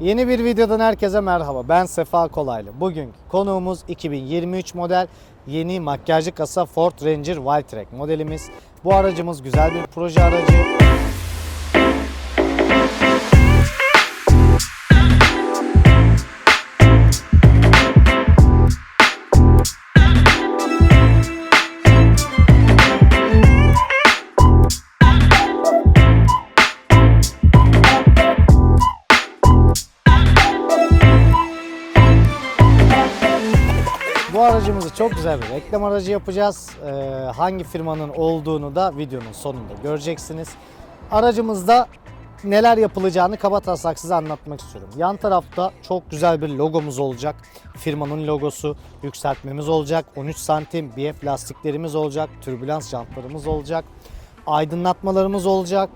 Yeni bir videodan herkese merhaba. Ben Sefa Kolaylı. Bugün konuğumuz 2023 model yeni makyajlı kasa Ford Ranger Wildtrak modelimiz. Bu aracımız güzel bir proje aracı. Çok güzel bir reklam aracı yapacağız. Ee, hangi firmanın olduğunu da videonun sonunda göreceksiniz. Aracımızda neler yapılacağını kaba taslak size anlatmak istiyorum. Yan tarafta çok güzel bir logomuz olacak. Firmanın logosu, yükseltmemiz olacak. 13 santim BF lastiklerimiz olacak. Türbülans jantlarımız olacak. Aydınlatmalarımız olacak.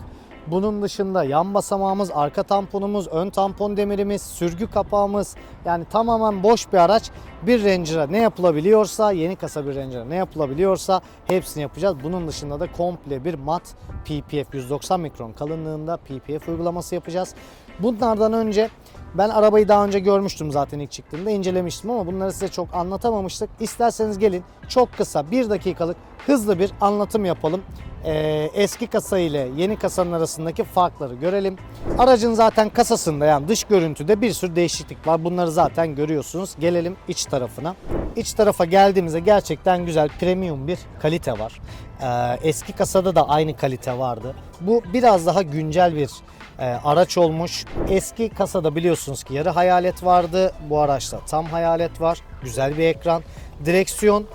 Bunun dışında yan basamağımız, arka tamponumuz, ön tampon demirimiz, sürgü kapağımız yani tamamen boş bir araç. Bir Ranger'a ne yapılabiliyorsa, yeni kasa bir Ranger'a ne yapılabiliyorsa hepsini yapacağız. Bunun dışında da komple bir mat PPF 190 mikron kalınlığında PPF uygulaması yapacağız. Bunlardan önce ben arabayı daha önce görmüştüm zaten ilk çıktığında incelemiştim ama bunları size çok anlatamamıştık. İsterseniz gelin çok kısa bir dakikalık hızlı bir anlatım yapalım. Ee, eski kasa ile yeni kasanın arasındaki farkları görelim. Aracın zaten kasasında yani dış görüntüde bir sürü değişiklik var. Bunları zaten görüyorsunuz. Gelelim iç tarafına. İç tarafa geldiğimizde gerçekten güzel premium bir kalite var. Ee, eski kasada da aynı kalite vardı. Bu biraz daha güncel bir e, araç olmuş. Eski kasada biliyorsunuz ki yarı hayalet vardı. Bu araçta tam hayalet var. Güzel bir ekran. Direksiyon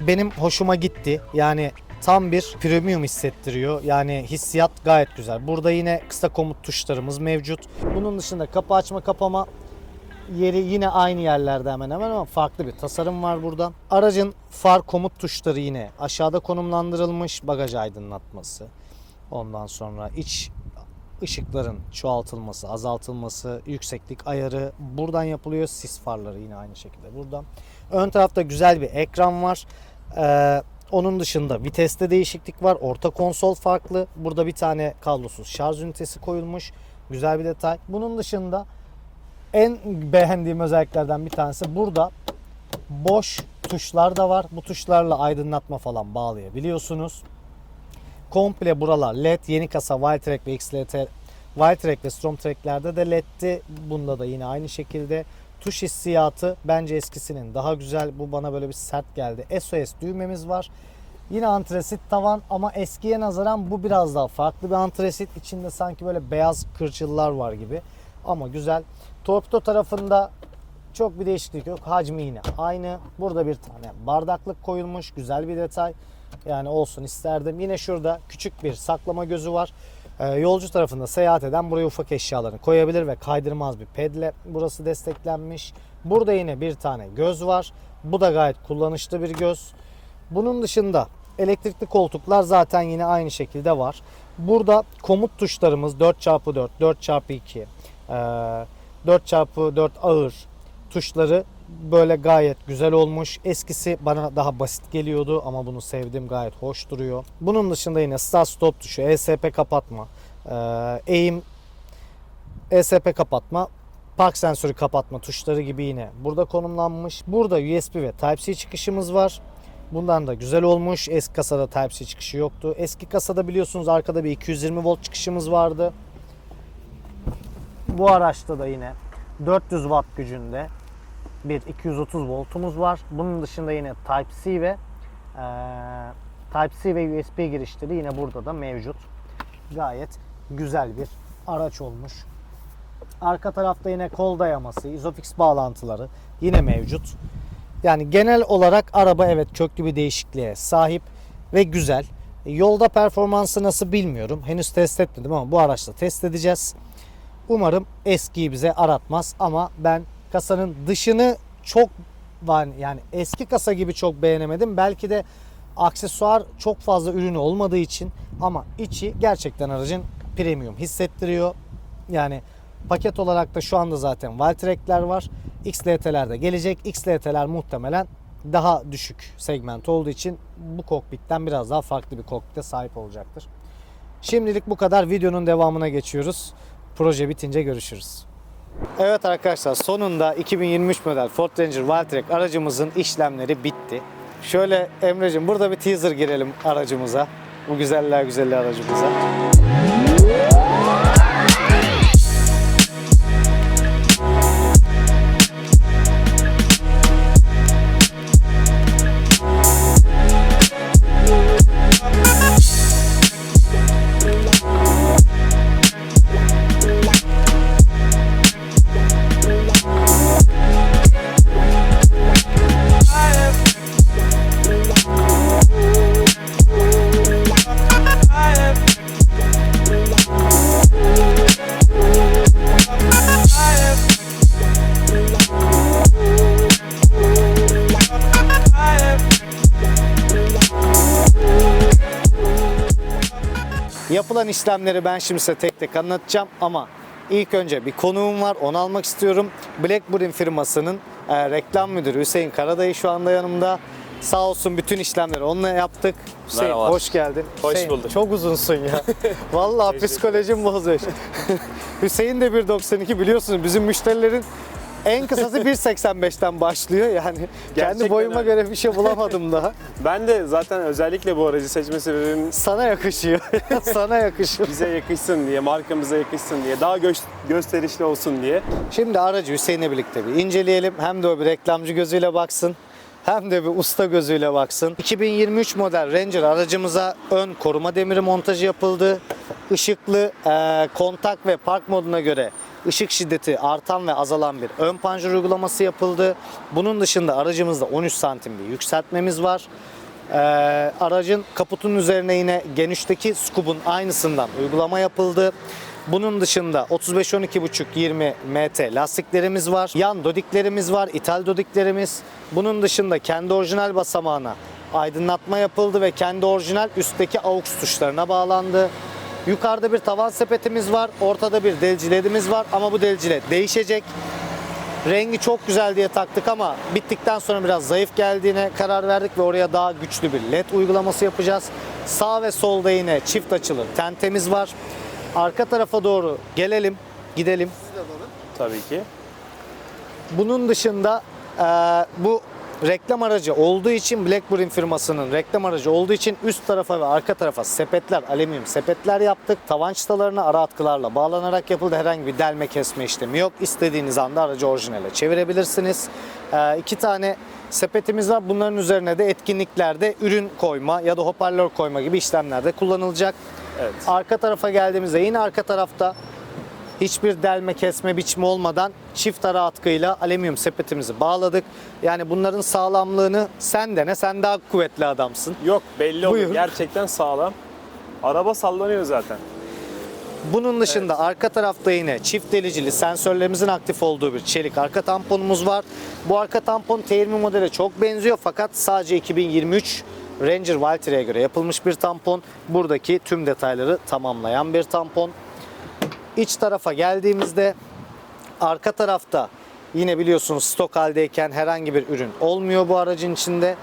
benim hoşuma gitti. Yani tam bir premium hissettiriyor. Yani hissiyat gayet güzel. Burada yine kısa komut tuşlarımız mevcut. Bunun dışında kapı açma kapama yeri yine aynı yerlerde hemen hemen ama farklı bir tasarım var burada. Aracın far komut tuşları yine aşağıda konumlandırılmış. Bagaj aydınlatması. Ondan sonra iç ışıkların çoğaltılması, azaltılması, yükseklik ayarı buradan yapılıyor. Sis farları yine aynı şekilde buradan. Ön tarafta güzel bir ekran var. Ee, onun dışında viteste değişiklik var. Orta konsol farklı. Burada bir tane kablosuz şarj ünitesi koyulmuş. Güzel bir detay. Bunun dışında en beğendiğim özelliklerden bir tanesi burada boş tuşlar da var. Bu tuşlarla aydınlatma falan bağlayabiliyorsunuz. Komple buralar LED. Yeni kasa Wildtrak ve XLT Wildtrak ve Stromtrak'lerde de LED'ti. Bunda da yine aynı şekilde. Tuş hissiyatı bence eskisinin daha güzel. Bu bana böyle bir sert geldi. SOS düğmemiz var. Yine antresit tavan ama eskiye nazaran bu biraz daha farklı bir antresit. İçinde sanki böyle beyaz kırçıllar var gibi. Ama güzel. Torpido tarafında çok bir değişiklik yok. Hacmi yine aynı. Burada bir tane bardaklık koyulmuş. Güzel bir detay. Yani olsun isterdim. Yine şurada küçük bir saklama gözü var. Ee, yolcu tarafında seyahat eden buraya ufak eşyalarını koyabilir ve kaydırmaz bir pedle burası desteklenmiş. Burada yine bir tane göz var. Bu da gayet kullanışlı bir göz. Bunun dışında elektrikli koltuklar zaten yine aynı şekilde var. Burada komut tuşlarımız 4x4, 4x2, ee, 4x4 ağır tuşları böyle gayet güzel olmuş. Eskisi bana daha basit geliyordu ama bunu sevdim gayet hoş duruyor. Bunun dışında yine start stop tuşu, ESP kapatma, eğim, ESP kapatma, park sensörü kapatma tuşları gibi yine burada konumlanmış. Burada USB ve Type-C çıkışımız var. Bundan da güzel olmuş. Eski kasada Type-C çıkışı yoktu. Eski kasada biliyorsunuz arkada bir 220 volt çıkışımız vardı. Bu araçta da yine 400 watt gücünde bir 230 voltumuz var. Bunun dışında yine Type-C ve e, Type-C ve USB girişleri yine burada da mevcut. Gayet güzel bir araç olmuş. Arka tarafta yine kol dayaması, Isofix bağlantıları yine mevcut. Yani genel olarak araba evet köklü bir değişikliğe sahip ve güzel. Yolda performansı nasıl bilmiyorum. Henüz test etmedim ama bu araçla test edeceğiz. Umarım eskiyi bize aratmaz ama ben kasanın dışını çok var yani eski kasa gibi çok beğenemedim. Belki de aksesuar çok fazla ürünü olmadığı için ama içi gerçekten aracın premium hissettiriyor. Yani paket olarak da şu anda zaten Valtrek'ler var. XLT'ler de gelecek. XLT'ler muhtemelen daha düşük segment olduğu için bu kokpitten biraz daha farklı bir kokpite sahip olacaktır. Şimdilik bu kadar. Videonun devamına geçiyoruz. Proje bitince görüşürüz. Evet arkadaşlar sonunda 2023 model Ford Ranger Wildtrak aracımızın işlemleri bitti. Şöyle Emre'cim burada bir teaser girelim aracımıza. Bu güzeller güzelli aracımıza. Yapılan işlemleri ben şimdi size tek tek anlatacağım ama ilk önce bir konuğum var onu almak istiyorum. Blackburn firmasının e, reklam müdürü Hüseyin Karadayı şu anda yanımda. Sağ olsun bütün işlemleri onunla yaptık. Hüseyin Merhabalar. hoş geldin. Hoş Hüseyin, bulduk. Çok uzunsun ya. Vallahi psikolojim bozuyor. Hüseyin de 1.92 biliyorsunuz bizim müşterilerin en kısası 1.85'ten başlıyor. Yani kendi Gerçekten boyuma öyle. göre bir şey bulamadım daha. Ben de zaten özellikle bu aracı seçme sebebim Sana yakışıyor. Sana yakışıyor. bize yakışsın diye, markamıza yakışsın diye, daha gö- gösterişli olsun diye. Şimdi aracı Hüseyin'le birlikte bir inceleyelim. Hem de o bir reklamcı gözüyle baksın. Hem de bir usta gözüyle baksın. 2023 model Ranger aracımıza ön koruma demiri montajı yapıldı. Işıklı e, kontak ve park moduna göre ışık şiddeti artan ve azalan bir ön panjur uygulaması yapıldı. Bunun dışında aracımızda 13 santim bir yükseltmemiz var. Ee, aracın kaputun üzerine yine genişteki skubun aynısından uygulama yapıldı. Bunun dışında 35-12,5-20 MT lastiklerimiz var. Yan dodiklerimiz var, ithal dodiklerimiz. Bunun dışında kendi orijinal basamağına aydınlatma yapıldı ve kendi orijinal üstteki AUX tuşlarına bağlandı. Yukarıda bir tavan sepetimiz var, ortada bir delci ledimiz var ama bu delci led değişecek. Rengi çok güzel diye taktık ama bittikten sonra biraz zayıf geldiğine karar verdik ve oraya daha güçlü bir led uygulaması yapacağız. Sağ ve solda yine çift açılı tentemiz var. Arka tarafa doğru gelelim, gidelim. Tabii ki. Bunun dışında e, bu reklam aracı olduğu için Blackburn firmasının reklam aracı olduğu için üst tarafa ve arka tarafa sepetler, alüminyum sepetler yaptık. Tavan çıtalarına ara atkılarla bağlanarak yapıldı. Herhangi bir delme kesme işlemi yok. İstediğiniz anda aracı orijinale çevirebilirsiniz. E, iki tane sepetimiz var. Bunların üzerine de etkinliklerde ürün koyma ya da hoparlör koyma gibi işlemlerde kullanılacak. Evet. Arka tarafa geldiğimizde yine arka tarafta hiçbir delme kesme biçimi olmadan çift ara atkıyla alüminyum sepetimizi bağladık. Yani bunların sağlamlığını sen dene. Sen daha kuvvetli adamsın. Yok belli oluyor. Gerçekten sağlam. Araba sallanıyor zaten. Bunun dışında arka tarafta yine çift delicili sensörlerimizin aktif olduğu bir çelik arka tamponumuz var. Bu arka tampon T20 modele çok benziyor fakat sadece 2023 Ranger Valtry'e göre yapılmış bir tampon. Buradaki tüm detayları tamamlayan bir tampon. İç tarafa geldiğimizde arka tarafta yine biliyorsunuz stok haldeyken herhangi bir ürün olmuyor bu aracın içinde.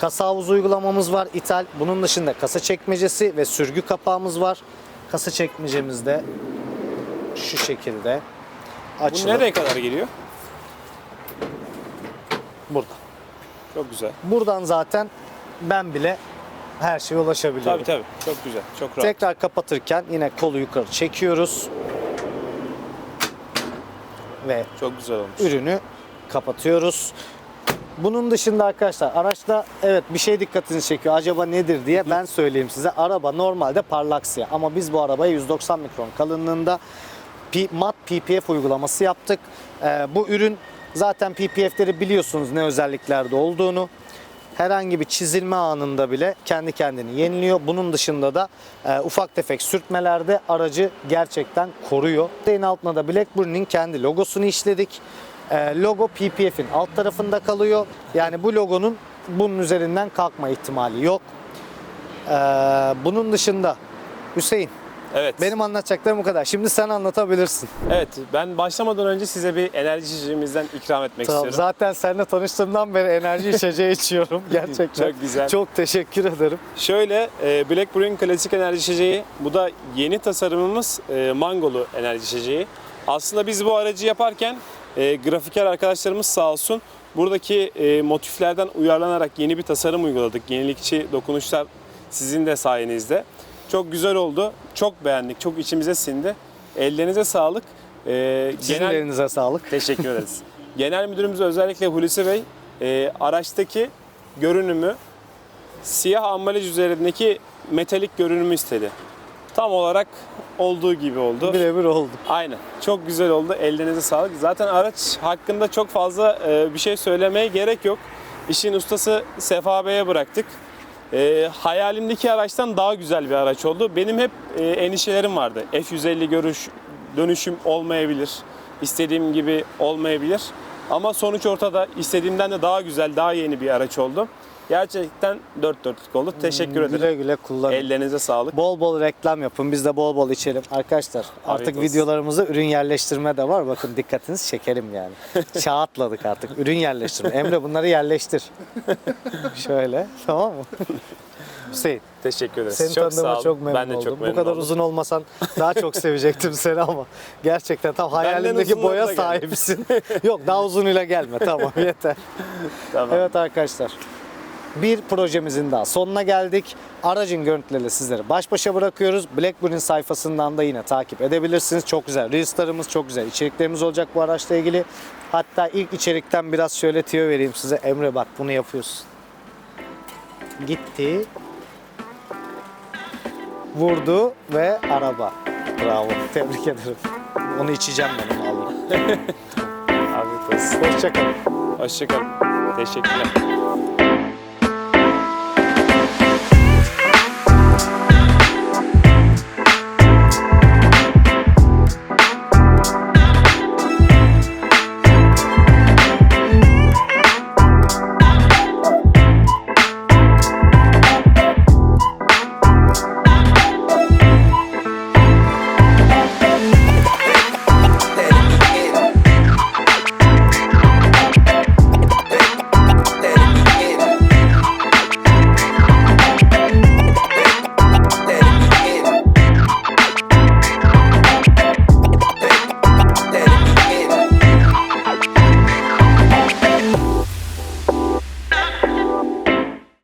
Kasa havuzu uygulamamız var ithal. Bunun dışında kasa çekmecesi ve sürgü kapağımız var. Kasa çekmecemiz de şu şekilde Bu açılır. nereye kadar geliyor? Burada. Çok güzel. Buradan zaten ben bile her şeye ulaşabiliyorum. Tabii tabii. Çok güzel. Çok rahat. Tekrar kapatırken yine kolu yukarı çekiyoruz. Ve Çok güzel olmuş. ürünü kapatıyoruz. Bunun dışında arkadaşlar araçta evet bir şey dikkatinizi çekiyor. Acaba nedir diye ben söyleyeyim size. Araba normalde parlak siyah ama biz bu arabaya 190 mikron kalınlığında mat PPF uygulaması yaptık. Ee, bu ürün zaten PPF'leri biliyorsunuz ne özelliklerde olduğunu. Herhangi bir çizilme anında bile kendi kendini yeniliyor. Bunun dışında da e, ufak tefek sürtmelerde aracı gerçekten koruyor. En altına da Blackburn'in kendi logosunu işledik. E, logo PPF'in alt tarafında kalıyor. Yani bu logonun bunun üzerinden kalkma ihtimali yok. E, bunun dışında Hüseyin Evet. benim anlatacaklarım bu kadar. Şimdi sen anlatabilirsin. Evet. Ben başlamadan önce size bir enerji içeceğimizden ikram etmek Tamam, istiyorum. zaten seninle tanıştığımdan beri enerji içeceği içiyorum gerçekten. Çok güzel. Çok teşekkür ederim. Şöyle e, Black Brewing klasik enerji içeceği. Bu da yeni tasarımımız e, mangolu enerji içeceği. Aslında biz bu aracı yaparken e, grafiker arkadaşlarımız sağ olsun buradaki e, motiflerden uyarlanarak yeni bir tasarım uyguladık. Yenilikçi dokunuşlar sizin de sayenizde. Çok güzel oldu. Çok beğendik. Çok içimize sindi. Ellerinize sağlık. E, Sizin elinize sağlık. Teşekkür ederiz. Genel müdürümüz özellikle Hulusi Bey e, araçtaki görünümü siyah ambalaj üzerindeki metalik görünümü istedi. Tam olarak olduğu gibi oldu. Birebir oldu. Aynen. Çok güzel oldu. Ellerinize sağlık. Zaten araç hakkında çok fazla e, bir şey söylemeye gerek yok. İşin ustası Sefa Bey'e bıraktık. E, hayalimdeki araçtan daha güzel bir araç oldu. Benim hep e, endişelerim vardı. F150 görüş dönüşüm olmayabilir. İstediğim gibi olmayabilir. Ama sonuç ortada. İstediğimden de daha güzel, daha yeni bir araç oldu. Gerçekten dört dörtlük oldu. Teşekkür ederim. Güle güle kullanın. Ellerinize sağlık. Bol bol reklam yapın. Biz de bol bol içelim. Arkadaşlar artık olsun. videolarımızda ürün yerleştirme de var. Bakın dikkatinizi çekerim yani. Çağ atladık artık. Ürün yerleştirme. Emre bunları yerleştir. Şöyle. Tamam mı? Hüseyin Teşekkür ederiz. seni çok sağ tanıdığıma çok memnun ben de oldum. çok memnun Bu kadar oldum. uzun olmasan daha çok sevecektim seni ama gerçekten tam hayalimdeki boya gel. sahibisin. Yok daha uzunuyla gelme tamam yeter. Tamam. Evet arkadaşlar. Bir projemizin daha sonuna geldik. Aracın görüntüleriyle sizleri baş başa bırakıyoruz. Blackburn sayfasından da yine takip edebilirsiniz. Çok güzel. Reels'larımız çok güzel. içeriklerimiz olacak bu araçla ilgili. Hatta ilk içerikten biraz şöyle tüyo vereyim size. Emre bak bunu yapıyorsun. Gitti. Vurdu ve araba. Bravo. Tebrik ederim. Onu içeceğim ben onu alayım. Afiyet olsun. Hoşçakalın. Hoşçakalın. Teşekkürler.